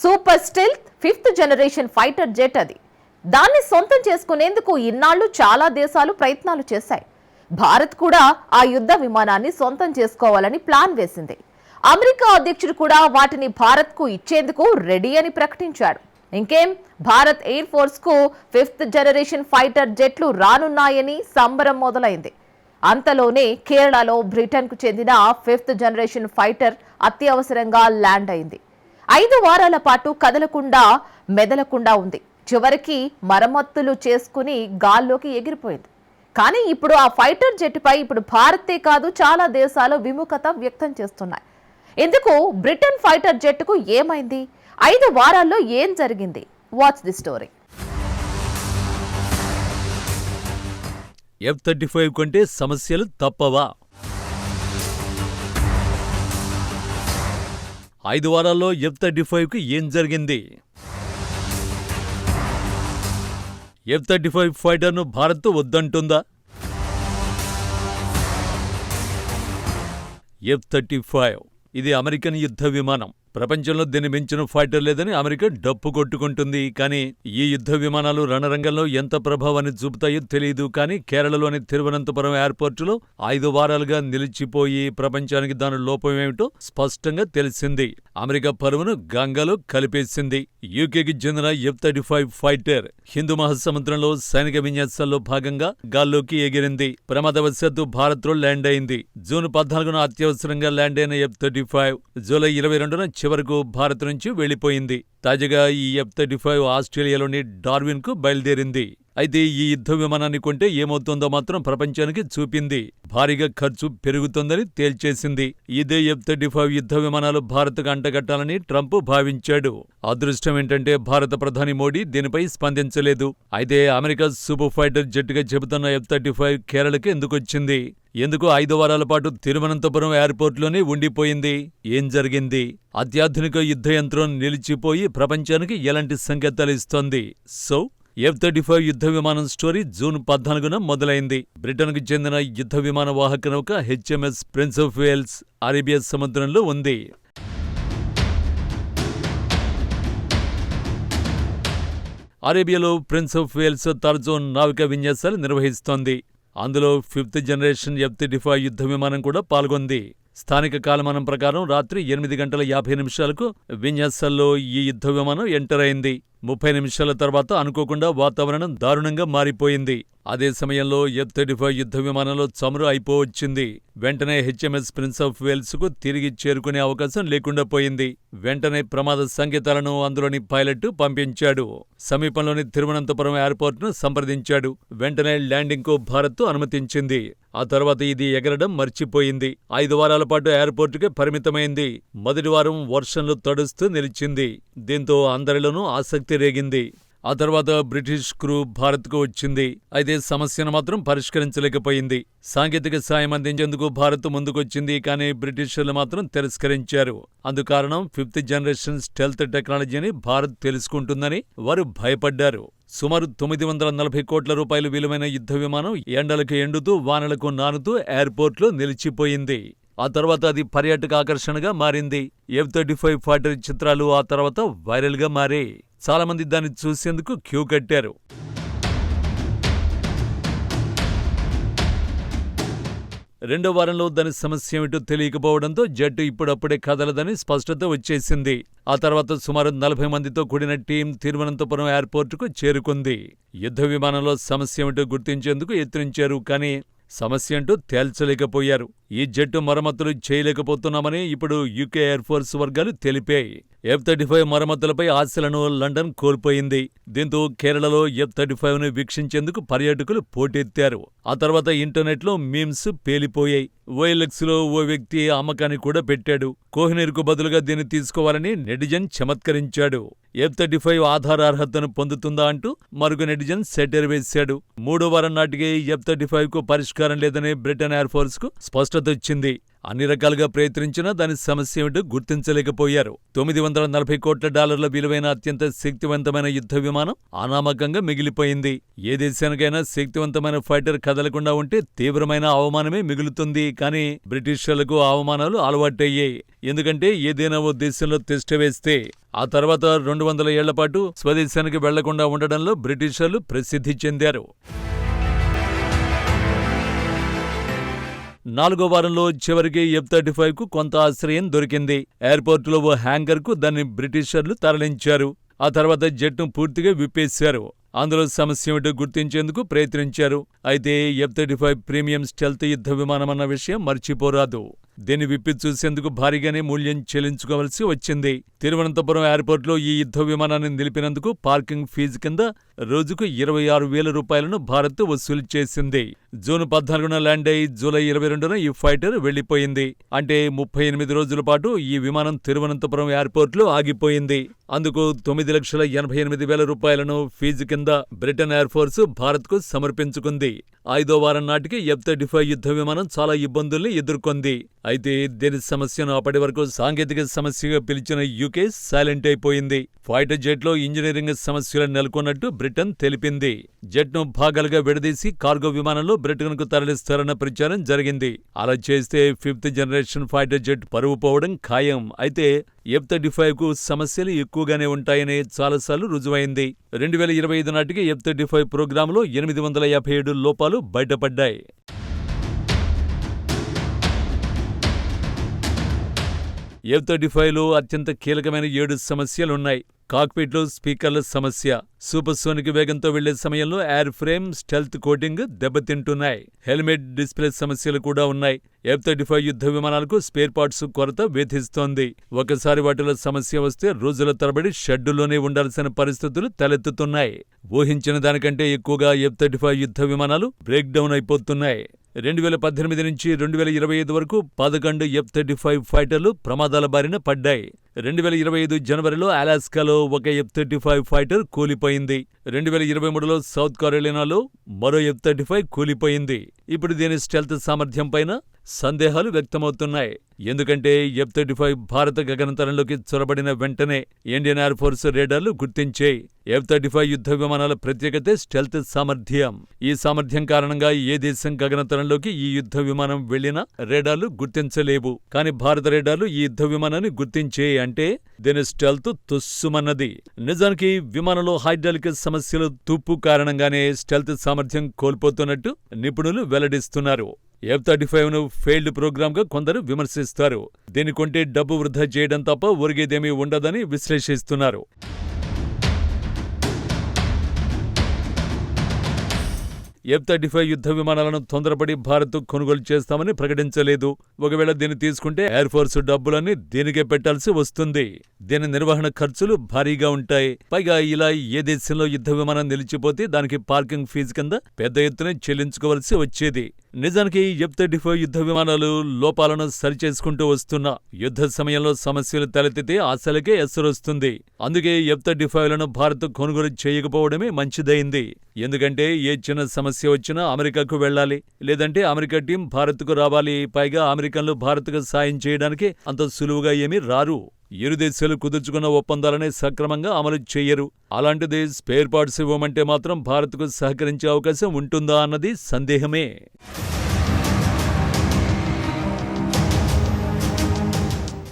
Super stealth fifth generation fighter jet అది. దాన్ని సొంతం చేసుకునేందుకు ఇన్నాళ్ళు చాలా దేశాలు ప్రయత్నాలు చేశాయి. భారత్ కూడా ఆ యుద్ధ విమానాన్ని సొంతం చేసుకోవాలని ప్లాన్ వేసింది. అమెరికా అధ్యక్షుడు కూడా వాటిని భారత్కు ఇచ్చేందుకు రెడీ అని ప్రకటించాడు. ఇంకేం భారత్ ఎయిర్ ఫోర్స్కు ఫిఫ్త్ జనరేషన్ ఫైటర్ జెట్లు రానున్నాయని సంబరం మొదలైంది. అంతలోనే కేరళలో బ్రిటన్కు చెందిన ఫిఫ్త్ జనరేషన్ ఫైటర్ అత్యవసరంగా ల్యాండ్ అయింది. ఐదు వారాల పాటు కదలకుండా మెదలకుండా ఉంది. చివరికి మరమ్మతులు చేసుకుని గాల్లోకి ఎగిరిపోయింది. కానీ ఇప్పుడు ఆ ఫైటర్ జెట్పై ఇప్పుడు భారతే కాదు చాలా దేశాలు విముఖత వ్యక్తం చేస్తున్నాయి. ఎందుకు? బ్రిటన్ ఫైటర్ జెట్కు ఏమైంది? ఐదు వారాల్లో ఏం జరిగింది? Watch the story F thirty five కొంటే సమస్యలు తప్పవా? ఐదు వారాల్లో ఎఫ్ థర్టీ ఫైవ్కి ఏం జరిగింది? ఎఫ్ థర్టీ ఫైవ్ ఫైటర్ను భారత్ వద్దంటుందా? ఎఫ్ థర్టీ ఫైవ్ ఇది అమెరికన్ యుద్ధ విమానం. ప్రపంచంలో దీన్ని మించిన ఫైటర్ లేదని అమెరికా డప్పు కొట్టుకుంటుంది. కానీ ఈ యుద్ధ విమానాలు రణరంగంలో ఎంత ప్రభావాన్ని చూపుతాయో తెలియదు. కానీ కేరళలోని తిరువనంతపురం ఎయిర్పోర్టులో ఐదు వారాలుగా నిలిచిపోయి ప్రపంచానికి దాని లోపమేమిటో స్పష్టంగా తెలిసింది. అమెరికా పరువును గంగలో కలిపేసింది. యూకేకి చెందిన ఎఫ్ థర్టీ ఫైవ్ ఫైటర్ హిందూ మహాసముద్రంలో సైనిక విన్యాసాల్లో భాగంగా గాల్లోకి ఎగిరింది. ప్రమాదవశాత్తు భారత్లో ల్యాండ్ అయింది. జూన్ పద్నాలుగున అత్యవసరంగా ల్యాండ్ అయిన ఎఫ్ థర్టీ ఫైవ్ జూలై ఇరవై రెండున చివరకు భారత్ నుంచి వెళ్ళిపోయింది తాజాగా ఈ ఎఫ్ థర్టీ ఫైవ్ ఆస్ట్రేలియాలోని డార్విన్కు బయలుదేరింది. అయితే ఈ యుద్ధ విమానాన్ని కొంటే ఏమవుతుందో మాత్రం ప్రపంచానికి చూపింది. భారీగా ఖర్చు పెరుగుతుందని తేల్చేసింది. ఇదే ఎఫ్ థర్టీ ఫైవ్ యుద్ధ విమానాలు భారత్కు అంటగట్టాలని ట్రంప్ భావించాడు. అదృష్టం ఏంటంటే భారత ప్రధాని మోడీ దీనిపై స్పందించలేదు. అయితే అమెరికా సూపర్ ఫైటర్ జట్టుగా చెబుతున్న ఎఫ్ థర్టీ ఫైవ్ కేరళకి ఎందుకొచ్చింది? ఎందుకు ఐదు వారాల పాటు తిరువనంతపురం ఎయిర్పోర్ట్లోనే ఉండిపోయింది? ఏం జరిగింది? అత్యాధునిక యుద్ధ యంత్రం నిలిచిపోయి ప్రపంచానికి ఎలాంటి సంకేతాలు ఇస్తోంది? సో ఎఫ్ థర్టీ ఫైవ్ యుద్ధ విమానం స్టోరీ జూన్ పద్నాలుగున మొదలైంది. బ్రిటన్కు చెందిన యుద్ధ విమాన వాహక నౌక HMS Prince of Wales Arabia సముద్రంలో ఉంది. అరేబియాలో ప్రిన్స్ ఆఫ్ వేల్స్ తరచూ నావికా విన్యాసాలు నిర్వహిస్తోంది. అందులో ఫిఫ్త్ జనరేషన్ ఎఫ్ డిఫా యుద్ధ విమానం కూడా పాల్గొంది. స్థానిక కాలమానం ప్రకారం రాత్రి ఎనిమిది గంటల యాభై నిమిషాలకు విన్యాసల్లో ఈ యుద్ధ విమానం ఎంటర్ అయింది. ముప్పై నిమిషాల తర్వాత అనుకోకుండా వాతావరణం దారుణంగా మారిపోయింది. అదే సమయంలో ఎఫ్ థర్టీ ఫైవ్ యుద్ధ విమానంలో చమురు అయిపోవచ్చింది. వెంటనే హెచ్ఎంఎస్ ప్రిన్స్ ఆఫ్ వేల్స్కు తిరిగి చేరుకునే అవకాశం లేకుండా పోయింది. వెంటనే ప్రమాద సంకేతాలను అందులోని పైలట్ పంపించాడు. సమీపంలోని తిరువనంతపురం ఎయిర్పోర్ట్ను సంప్రదించాడు. వెంటనే ల్యాండింగ్కు భారత్ అనుమతించింది. ఆ తర్వాత ఇది ఎగరడం మర్చిపోయింది. ఐదు వారాల పాటు ఎయిర్పోర్టుకే పరిమితమైంది. మొదటి వారం వర్షంలో తడుస్తూ నిలిచింది. దీంతో అందరిలోనూ ఆసక్తి తిరిగింది ఆ తర్వాత బ్రిటిష్ క్రూ భారత్కు వచ్చింది. అయితే సమస్యను మాత్రం పరిష్కరించలేకపోయింది. సాంకేతిక సాయం అందించేందుకు భారత్ ముందుకొచ్చింది కానీ బ్రిటిషర్లు మాత్రం తిరస్కరించారు. అందుకారణం ఫిఫ్త్ జనరేషన్ స్టెల్త్ టెక్నాలజీని భారత్ తెలుసుకుంటుందని వారు భయపడ్డారు. సుమారు తొమ్మిది వందల నలభై కోట్ల రూపాయలు విలువైన యుద్ధ విమానం ఎండలకు ఎండుతూ వానలకు నానుతూ ఎయిర్పోర్ట్లో నిలిచిపోయింది. ఆ తర్వాత అది పర్యాటక ఆకర్షణగా మారింది. ఎఫ్ థర్టీ ఫైవ్ ఫైటర్ చిత్రాలు ఆ తర్వాత వైరల్గా మారాయి. చాలామంది దాన్ని చూసేందుకు క్యూ కట్టారు. రెండో వారంలో దాని సమస్య ఏమిటో తెలియకపోవడంతో జట్టు ఇప్పుడప్పుడే కదలదని స్పష్టత వచ్చేసింది. ఆ తర్వాత సుమారు నలభై మందితో కూడిన టీం తిరువనంతపురం ఎయిర్పోర్టుకు చేరుకుంది. యుద్ధ విమానంలో సమస్య ఏమిటో గుర్తించేందుకు యత్నించారు కానీ సమస్య అంటూ తేల్చలేకపోయారు. ఈ జట్టు మరమ్మతులు చేయలేకపోతున్నామని ఇప్పుడు యూకే ఎయిర్ ఫోర్స్ వర్గాలు తెలిపాయి. ఎఫ్ థర్టీ ఫైవ్ మరమ్మతులపై ఆశలను లండన్ కోల్పోయింది. దీంతో కేరళలో ఎఫ్ థర్టీ ఫైవ్ను వీక్షించేందుకు పర్యాటకులు పోటెత్తారు. ఆ తర్వాత ఇంటర్నెట్లో మీమ్స్ పేలిపోయాయి. ఓఎల్ఎక్స్లో ఓ వ్యక్తి అమ్మకాన్ని కూడా పెట్టాడు. కోహినీర్కు బదులుగా దీన్ని తీసుకోవాలని నెటిజన్ చమత్కరించాడు. ఎఫ్ థర్టీ ఫైవ్ ఆధార అర్హతను పొందుతుందా అంటూ మరొక నెటిజన్ సెటర్ వేశాడు. మూడో వారం నాటికి ఎఫ్ థర్టీ ఫైవ్కు పరిష్కారం లేదని బ్రిటన్ ఎయిర్ ఫోర్స్కు స్పష్టత వచ్చింది అన్ని రకాలుగా ప్రయత్నించినా దాని సమస్య ఏమిటో గుర్తించలేకపోయారు. తొమ్మిది వందల నలభై కోట్ల డాలర్ల విలువైన అత్యంత శక్తివంతమైన యుద్ధ విమానం అనామకంగా మిగిలిపోయింది. ఏ దేశానికైనా శక్తివంతమైన ఫైటర్ కదలకుండా ఉంటే తీవ్రమైన అవమానమే మిగులుతుంది. కానీ బ్రిటిషర్లకు అవమానాలు అలవాటయ్యాయి. ఎందుకంటే ఏదైనా ఓ దేశంలో తిష్ట వేస్తే ఆ తర్వాత రెండు వందల ఏళ్ళపాటు స్వదేశానికి వెళ్ళకుండా ఉండడంలో బ్రిటిషర్లు ప్రసిద్ధి చెందారు. నాలుగో వారంలో చివరికి ఎఫ్ థర్టీ ఫైవ్కు కొంత ఆశ్రయం దొరికింది. ఎయిర్పోర్టులో ఓ హ్యాంగర్కు దాన్ని బ్రిటిషర్లు తరలించారు. ఆ తర్వాత జెట్ను పూర్తిగా విప్పేశారు. అందులో సమస్య ఏమిటో గుర్తించేందుకు ప్రయత్నించారు. అయితే F thirty five premium stealth యుద్ధ విమానమన్న విషయం మర్చిపోరాదు. దీన్ని విప్పి చూసేందుకు భారీగానే మూల్యం చెల్లించుకోవలసి వచ్చింది. తిరువనంతపురం ఎయిర్పోర్ట్లో ఈ యుద్ధ విమానాన్ని నిలిపినందుకు పార్కింగ్ ఫీజు కింద రోజుకు ఇరవై ఆరు వేల రూపాయలను భారత్ వసూలు చేసింది. జూన్ పద్నాలుగున ల్యాండ్ అయి జూలై ఇరవై రెండున ఈ ఫైటర్ వెళ్ళిపోయింది అంటే ముప్పై ఎనిమిది రోజుల పాటు ఈ విమానం తిరువనంతపురం ఎయిర్పోర్ట్లో ఆగిపోయింది. అందుకు తొమ్మిది లక్షల ఎనభై ఎనిమిది వేల రూపాయలను ఫీజు కింద బ్రిటన్ ఎయిర్ ఫోర్స్ భారత్కు సమర్పించుకుంది. ఐదో వారం నాటికి ఎఫ్ థర్టీ ఫైవ్ యుద్ధ విమానం చాలా ఇబ్బందుల్ని ఎదుర్కొంది. అయితే దీని సమస్యను అప్పటి వరకు సాంకేతిక సమస్యగా పిలిచిన యూకే సైలెంట్ అయిపోయింది. ఫైటర్ జెట్లో ఇంజనీరింగ్ సమస్యలు నెలకొన్నట్టు బ్రిటన్ తెలిపింది. జెట్ను భాగాలుగా విడదీసి కార్గో విమానంలో బ్రిటన్కు తరలిస్తారన్న ప్రచారం జరిగింది. అలా చేస్తే ఫిఫ్త్ జనరేషన్ ఫైటర్ జెట్ పరువు పోవడం ఖాయం. అయితే ఎఫ్ థర్టీ ఫైవ్కు సమస్యలు ఎక్కువగానే ఉంటాయని చాలాసార్లు రుజువైంది. రెండు వేల ఇరవై ఐదు నాటికి ఎఫ్ థర్టీ ఫైవ్ ప్రోగ్రాంలో ఎనిమిది వందల యాభై ఏడు లోపాలు బయటపడ్డాయి. ఎఫ్ థర్టీ ఫైవ్లో అత్యంత కీలకమైన ఏడు సమస్యలున్నాయి. కాక్పిట్లో స్పీకర్ల సమస్య. సూపర్సోనిక్ వేగంతో వెళ్ళే సమయంలో ఎయిర్ ఫ్రేమ్ స్టెల్త్ కోటింగ్ దెబ్బతింటున్నాయి. హెల్మెట్ డిస్ప్లే సమస్యలు కూడా ఉన్నాయి. ఎఫ్ థర్టీ ఫైవ్ యుద్ధ విమానాలకు స్పేర్ పార్ట్స్ కొరత వేధిస్తోంది. ఒకసారి వాటిలో సమస్య వస్తే రోజుల తరబడి షెడ్డులోనే ఉండాల్సిన పరిస్థితులు తలెత్తుతున్నాయి. ఊహించిన దానికంటే ఎక్కువగా ఎఫ్ థర్టీ ఫైవ్ యుద్ధ విమానాలు బ్రేక్ డౌన్ అయిపోతున్నాయి. రెండు వేల పద్దెనిమిది నుంచి రెండు వేల ఇరవై ఐదు వరకు పదకొండు ఎఫ్ థర్టీ ఫైవ్ ఫైటర్లు ప్రమాదాల బారిన పడ్డాయి. రెండు వేల ఇరవై ఐదు జనవరిలో అలాస్కాలో ఒక ఎఫ్ థర్టీ ఫైవ్ ఫైటర్ కూలిపోయింది. రెండు వేల ఇరవై మూడులో సౌత్ కరోలినాలో మరో ఎఫ్ థర్టీ ఫైవ్ కూలిపోయింది. ఇప్పుడు దీని స్టెల్త్ సామర్థ్యం పైన సందేహాలు వ్యక్తమవుతున్నాయి. ఎందుకంటే ఎఫ్ థర్టీ ఫైవ్ భారత గగనంతరంలోకి చొరబడిన వెంటనే ఇండియన్ ఎయిర్ ఫోర్స్ రేడార్లు గుర్తించాయి. ఎఫ్ థర్టీ ఫైవ్ యుద్ధ విమానాల ప్రత్యేకతే స్టెల్త్ సామర్థ్యం. ఈ సామర్థ్యం కారణంగా ఏ దేశం గగనంతరంలోకి ఈ యుద్ధ విమానం వెళ్ళినా రేడార్లు గుర్తించలేవు. కానీ భారత రేడార్లు ఈ యుద్ధ విమానాన్ని గుర్తించే అంటే దీని స్టెల్త్ తుస్సుమన్నది. నిజానికి విమానంలో హైడ్రాలిక్ సమస్యలు తుప్పు కారణంగానే స్టెల్త్ సామర్థ్యం కోల్పోతున్నట్టు నిపుణులు వెల్లడిస్తున్నారు. ఎఫ్ థర్టీ ఫైవ్ను ఫెయిల్డ్ ప్రోగ్రామ్గా కొందరు విమర్శిస్తారు. దీని కొంటే డబ్బు వృధా చేయడం తప్ప ఒరిగేదేమీ ఉండదని విశ్లేషిస్తున్నారు. ఎఫ్ థర్టీ ఫైవ్ యుద్ధ విమానాలను తొందరపడి భారత్ కొనుగోలు చేస్తామని ప్రకటించలేదు. ఒకవేళ దీన్ని తీసుకుంటే ఎయిర్ ఫోర్స్ డబ్బులన్నీ దీనికే పెట్టాల్సి వస్తుంది. దీని నిర్వహణ ఖర్చులు భారీగా ఉంటాయి. పైగా ఇలా ఏ దేశంలో యుద్ధ విమానం నిలిచిపోతే దానికి పార్కింగ్ ఫీజు కింద పెద్ద ఎత్తున చెల్లించుకోవలసి వచ్చేది. నిజానికి ఎఫ్ థర్టీ ఫైవ్ యుద్ధ విమానాలు లోపాలను సరిచేసుకుంటూ వస్తున్నా యుద్ధ సమయంలో సమస్యలు తలెత్తితే అసలుకే ఎసరొస్తుంది. అందుకే ఎఫ్ థర్టీ ఫైవ్లను భారత్ కొనుగోలు చేయకపోవడమే మంచిదైంది. ఎందుకంటే ఏ చిన్న సమస్య వచ్చినా అమెరికాకు వెళ్ళాలి లేదంటే అమెరికా టీం భారత్కు రావాలి. పైగా అమెరికన్లు భారత్కు సాయం చేయడానికి అంత సులువుగా ఏమీ రారు. ఇరు దేశాలు కుదుర్చుకున్న ఒప్పందాలనే సక్రమంగా అమలు చేయరు. అలాంటిది స్పేర్ పార్ట్స్ ఇవ్వమంటే మాత్రం భారత్కు సహకరించే అవకాశం ఉంటుందా అన్నది సందేహమే.